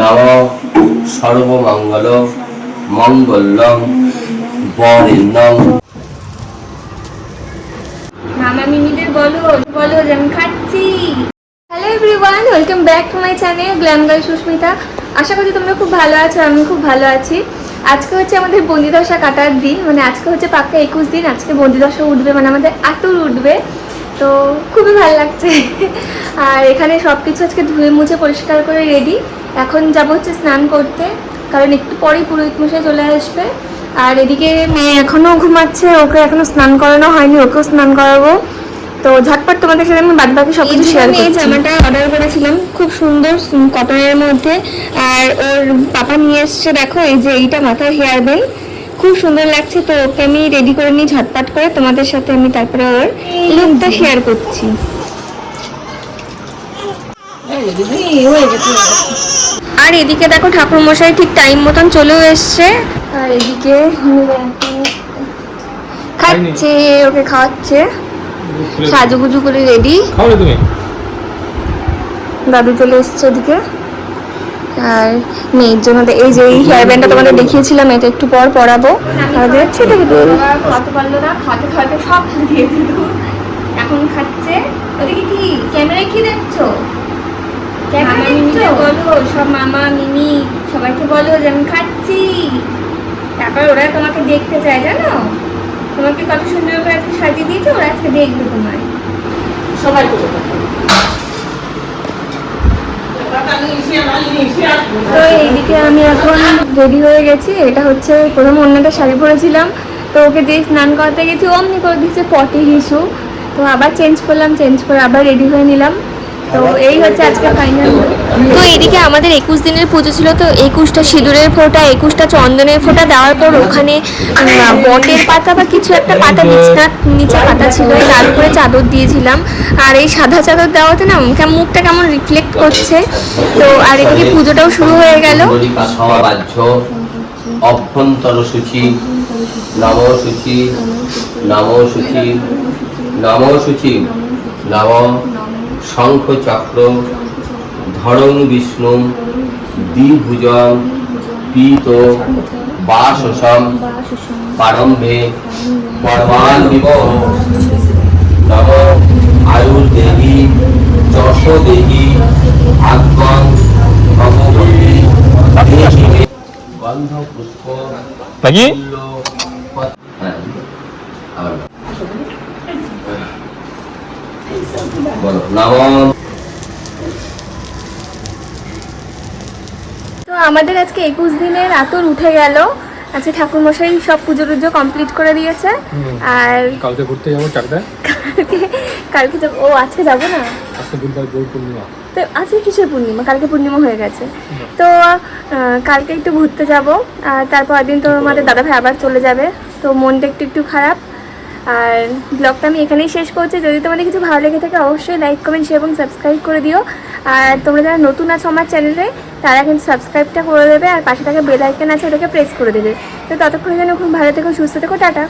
নম সর্বমঙ্গল মামা মিমিদের বলো বলো খাচ্ছি। সুস্মিতা আশা করি তোমরা খুব ভালো আছো আমি খুব ভালো আছি। আজকে হচ্ছে আমাদের বন্দি দশা কাটার দিন মানে আজকে হচ্ছে পাক্কা একুশ দিন, আজকে বন্দি দশা উঠবে মানে আমাদের উঠবে। তো খুবই ভালো লাগছে। আর এখানে সব কিছু আজকে ধুয়ে মুছে পরিষ্কার করে রেডি এখন যাব হচ্ছে স্নান করতে কারণ একটু পরেই পুরোহিত মশাই চলে আসবে। আর এদিকে মেয়ে এখনও ঘুমাচ্ছে ওকে এখনও স্নান করানো হয়নি ওকেও স্নান করাবো। তো ঝটপট তোমাদের সাথে আমি বাদ বাকি সব কিছু শেয়ার করছি। জামাটা অর্ডার করেছিলাম খুব সুন্দর কটনের মধ্যে। আর ওর পাপা নিয়ে এসছে দেখো এই যে এইটা মাথায় হেয়ার বেল খুব সুন্দর লাগছে তো ওকে আমি রেডি করে নিই ঝটপট করে। তোমাদের সাথে আমি তারপরে ওর লুকটা শেয়ার করছি। আর এদিকে দেখো ঠাকুর মশাই ঠিক টাইম মতন চলেও এসছে। আর এদিকে খাচ্ছে ওকে খাওয়াচ্ছে। সাজুগুজু করে রেডি দাদু চলে এসছে ওদিকে। আর মেয়ের জন্য এই যে এই হেয়ার ব্যান্ডটা তোমাদের দেখিয়েছিলাম এটা একটু পর পরাবো। দেখছি দেখি খাওয়াতে পারল না খাওয়াতে খাওয়াতে সব দিয়ে দিল। এখন খাচ্ছে। ওদিকে কি? ক্যামেরায় কি দেখছ? বলো সব মামা মিমি সবাইকে বলো যে আমি খাচ্ছি। তারপর ওরা তোমাকে দেখতে চায় জানো? তোমাকে কত সুন্দর করে আজকে সাজিয়ে দিয়েছে ওরা আজকে দেখবে তোমায়। সবাই তো এইদিকে আমি এখন রেডি হয়ে গেছি। এটা হচ্ছে প্রথম অন্যটা শাড়ি পরেছিলাম। তো ওকে দিয়ে স্নান করাতে গেছি। অমনি করে দিচ্ছে পটি হিসু। তো আবার চেঞ্জ করলাম চেঞ্জ করে আবার রেডি হয়ে নিলাম। তো এই হচ্ছে তো এদিকে আমাদের একুশ দিনের পুজো ছিল, তো একুশটা সিঁদুরের ফোঁটা, একুশটা চন্দনের ফোঁটা দেওয়ার পর ওখানে বটের পাতা বা কিছু একটা পাতা নিচটা, নিচে পাতা ছিল তার উপরে চাদর দিয়েছিলাম। আর এই সাদা চাদর দেওয়াতে না মুখটা কেমন রিফ্লেক্ট করছে। তো আর এদিকে পুজোটাও শুরু হয়ে গেল। অভ্যন্তর সূচি নম সূচি নম সূচি নম সূচি নম শঙ্খ চক্র ধরং বিষ্ণু দ্বিভুজং পীত বাসসম পারম্ভে পরমান্বিব নম আয়ুর্দেবী, যশোদেবী, আত্মং ভগবতী। দেবী গন্ধ পুষ্প নাকি ফুল্ল, পত- হ্যাঁ, আবার বলো। বলো নম তো আমাদের আজকে একুশ দিনের আতর উঠে গেল। আজকে ঠাকুর মশাই সব পুজো টুজো কমপ্লিট করে দিয়েছে। আর কালকে ঘুরতে যাব কালকে কালকে যাব ও আজকে যাব না? আজকে বুধবার পূর্ণিমা। তো আজকে কিসের পূর্ণিমা? কালকে পূর্ণিমা হয়ে গেছে। তো কালকে একটু ঘুরতে যাব। আর তারপর দিন তো আমাদের দাদা ভাই আবার চলে যাবে। তো মনটা একটু একটু খারাপ। আর ব্লগটা আমি এখানেই শেষ করছি। যদি তোমাদের কিছু ভালো লেগে থাকে, অবশ্যই লাইক কমেন্ট শেয়ার এবং সাবস্ক্রাইব করে দিও। আর তোমরা যারা নতুন আছো আমার চ্যানেলে তারা কিন্তু সাবস্ক্রাইবটা করে দেবে আর পাশে থাকা বেল আইকন আছে ওটাকে প্রেস করে দেবে। তো ততক্ষণে যেন খুব ভালো থেকো, সুস্থ থেকো, টাটা।